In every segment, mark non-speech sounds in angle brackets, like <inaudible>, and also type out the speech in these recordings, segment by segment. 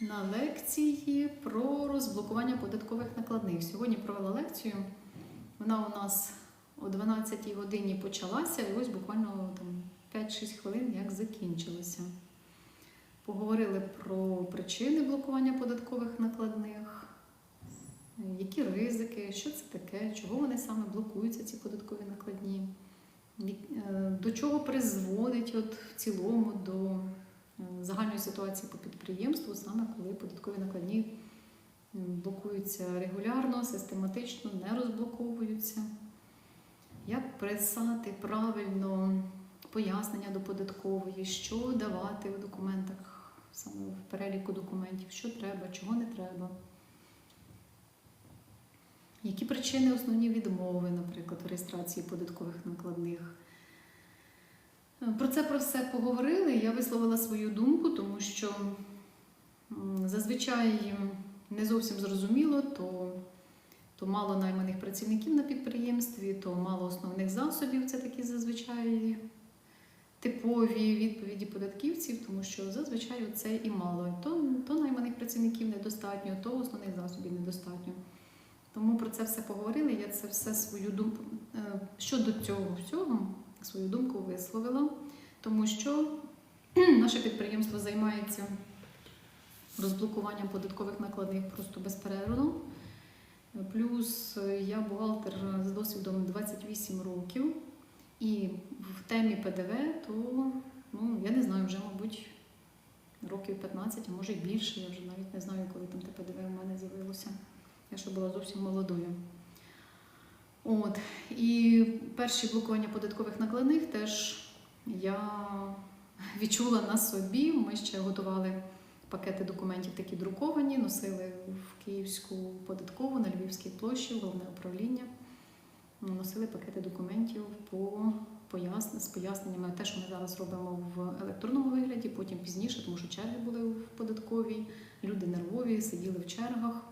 на лекції про розблокування податкових накладних. Сьогодні провела лекцію. Вона у нас о 12 годині почалася, і ось буквально там 5-6 хвилин як закінчилася. Поговорили про причини блокування податкових накладних, які ризики, що це таке, чого вони саме блокуються, ці податкові накладні, е, до чого призводить от в цілому до загальної ситуації по підприємству, саме коли податкові накладні блокуються регулярно, систематично, не розблоковуються. Як писати правильно пояснення до податкової, що давати в документах, саме в переліку документів, що треба, чого не треба. Які причини основні відмови, наприклад, в реєстрації податкових накладних? Про це про все поговорили. Я висловила свою думку, тому що зазвичай не зовсім зрозуміло, то, то мало найманих працівників на підприємстві, то мало основних засобів. Це такі зазвичай типові відповіді податківців, тому що зазвичай це і мало. То, то найманих працівників недостатньо, то основних засобів недостатньо. Тому про це все поговорили. Я це все свою думку е, щодо цього всього свою думку висловила, тому що наше підприємство займається розблокуванням податкових накладних просто безперервно. Плюс я бухгалтер з досвідом 28 років, і в темі ПДВ, то ну, я не знаю, вже, мабуть, років 15, а може й більше. Я вже навіть не знаю, коли там те ПДВ у мене з'явилося. Я ще була зовсім молодою. От. І перші блокування податкових накладних теж я відчула на собі. Ми ще готували пакети документів, такі друковані, носили в Київську податкову на Львівській площі, головне управління. Носили пакети документів по поясн... з поясненнями, те, що ми зараз робимо в електронному вигляді, потім пізніше, тому що черги були в податковій, люди нервові, сиділи в чергах.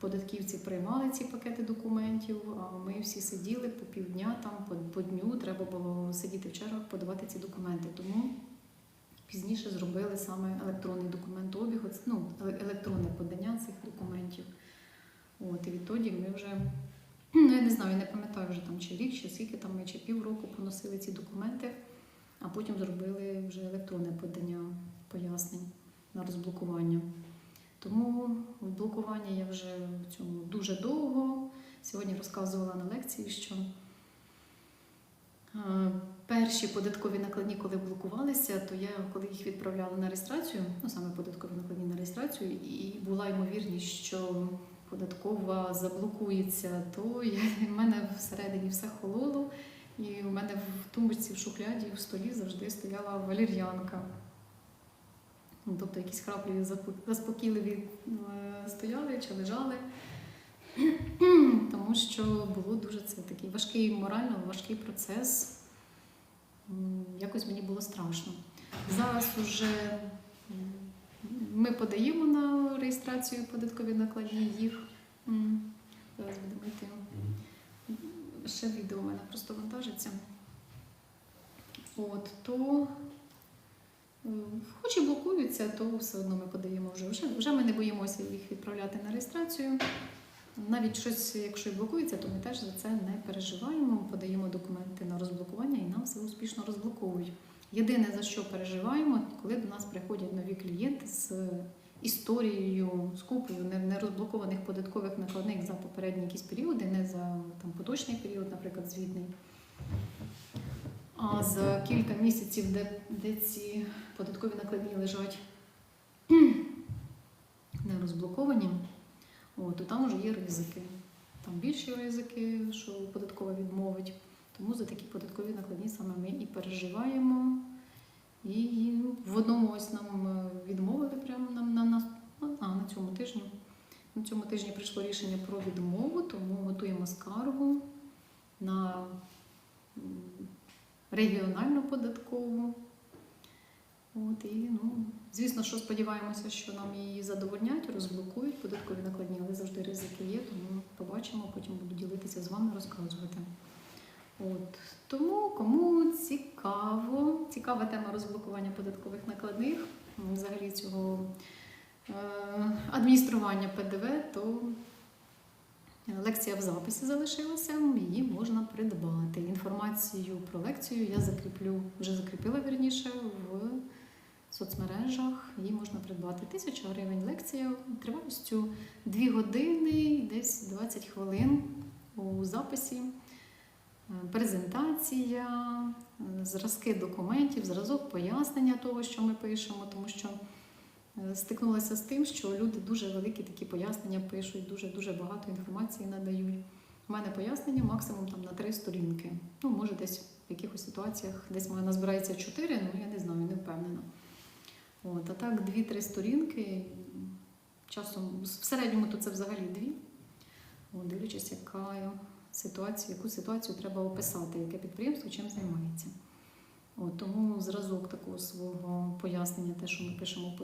Податківці приймали ці пакети документів, а ми всі сиділи по півдня, там по, по дню треба було сидіти в чергах, подавати ці документи. Тому пізніше зробили саме електронний документообіг, ну, електронне подання цих документів. От, і відтоді ми вже, ну я не знаю, я не пам'ятаю вже там чи рік, чи скільки там ми чи півроку поносили ці документи, а потім зробили вже електронне подання пояснень на розблокування. Тому в блокуванні я вже в цьому дуже довго. Сьогодні розказувала на лекції, що е, перші податкові накладні, коли блокувалися, то я, коли їх відправляла на реєстрацію, ну саме податкові накладні на реєстрацію, і була ймовірність, що податкова заблокується, то я, в мене всередині все хололо, і у мене в тумбочці в шухляді в столі завжди стояла валір'янка. Ну, Тобто якісь храплі заспокійливі е, стояли чи лежали. <clears throat> Тому що було дуже це такий важкий морально, важкий процес. Якось мені було страшно. Зараз уже ми подаємо на реєстрацію податкові накладні їх. Зараз будемо йти. Ще відео у мене просто вантажиться. От, то хоч і блокуються, то все одно ми подаємо вже. Вже, вже ми не боїмося їх відправляти на реєстрацію. Навіть щось, якщо і блокується, то ми теж за це не переживаємо. Подаємо документи на розблокування і нам все успішно розблоковують. Єдине, за що переживаємо, коли до нас приходять нові клієнти з історією, з купою нерозблокованих податкових накладних за попередні якісь періоди, не за там, поточний період, наприклад, звітний. А за кілька місяців, де, де ці податкові накладні лежать <clears throat> не розблоковані, о, то там вже є ризики. Там більші ризики, що податкова відмовить. Тому за такі податкові накладні саме ми і переживаємо. І в одному ось нам е, відмовили прямо нам на, на, а, на цьому тижні. На цьому тижні прийшло рішення про відмову, тому готуємо скаргу на регіональну податкову. От, і, ну, звісно, що сподіваємося, що нам її задовольнять, розблокують податкові накладні, але завжди ризики є, тому побачимо, потім буду ділитися з вами, розказувати. От. Тому кому цікаво, цікава тема розблокування податкових накладних, взагалі цього е, адміністрування ПДВ, то лекція в записі залишилася, її можна придбати. Інформацію про лекцію я закріплю, вже закріпила вірніше в соцмережах. Її можна придбати. Тисяча гривень лекція тривалістю 2 години, десь 20 хвилин у записі. Презентація, зразки документів, зразок пояснення того, що ми пишемо, тому що стикнулася з тим, що люди дуже великі такі пояснення пишуть, дуже дуже багато інформації надають. У мене пояснення максимум там на три сторінки. Ну, може, десь в якихось ситуаціях десь в мене чотири, ну я не знаю, не впевнена. От, а так, дві-три сторінки. Часом в середньому то це взагалі дві. От, дивлячись, яка ситуація, яку ситуацію треба описати, яке підприємство чим займається. От, тому зразок такого свого пояснення, те, що ми пишемо в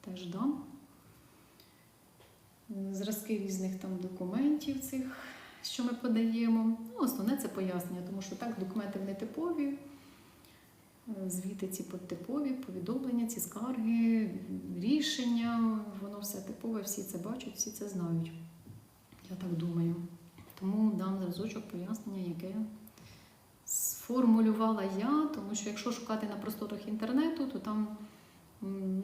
теж дам. Зразки різних там документів цих, що ми подаємо. Ну, основне це пояснення, тому що так документи вони типові, е, звіти ці типові, повідомлення, ці скарги, рішення, воно все типове, всі це бачать, всі це знають. Я так думаю. Тому дам зразочок пояснення, яке сформулювала я, тому що якщо шукати на просторах інтернету, то там,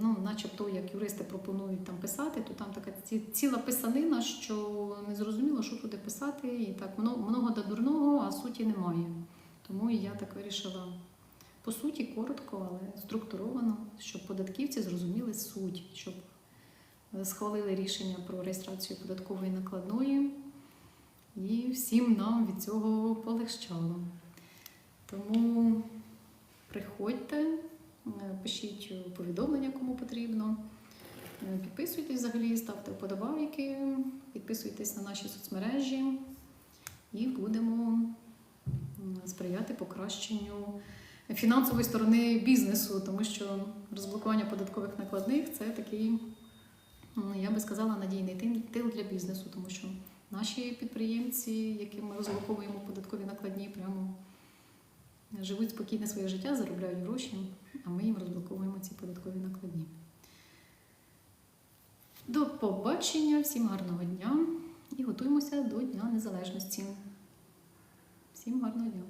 ну, начебто, як юристи пропонують там писати, то там така ціла писанина, що не зрозуміло, що туди писати, і так много, много до дурного, а суті немає. Тому і я так вирішила по суті, коротко, але структуровано, щоб податківці зрозуміли суть, щоб е, схвалили рішення про реєстрацію податкової накладної, і всім нам від цього полегчало. Тому приходьте, е, пишіть повідомлення, кому потрібно. Е, Підписуйтесь взагалі, ставте вподобайки, підписуйтесь на наші соцмережі і будемо сприяти покращенню фінансової сторони бізнесу, тому що розблокування податкових накладних це такий, я би сказала, надійний тил для бізнесу, тому що наші підприємці, яким ми розблоковуємо податкові накладні, прямо живуть спокійне своє життя, заробляють гроші, а ми їм розблоковуємо ці податкові накладні. До побачення, всім гарного дня і готуємося до Дня Незалежності. Всім гарного дня!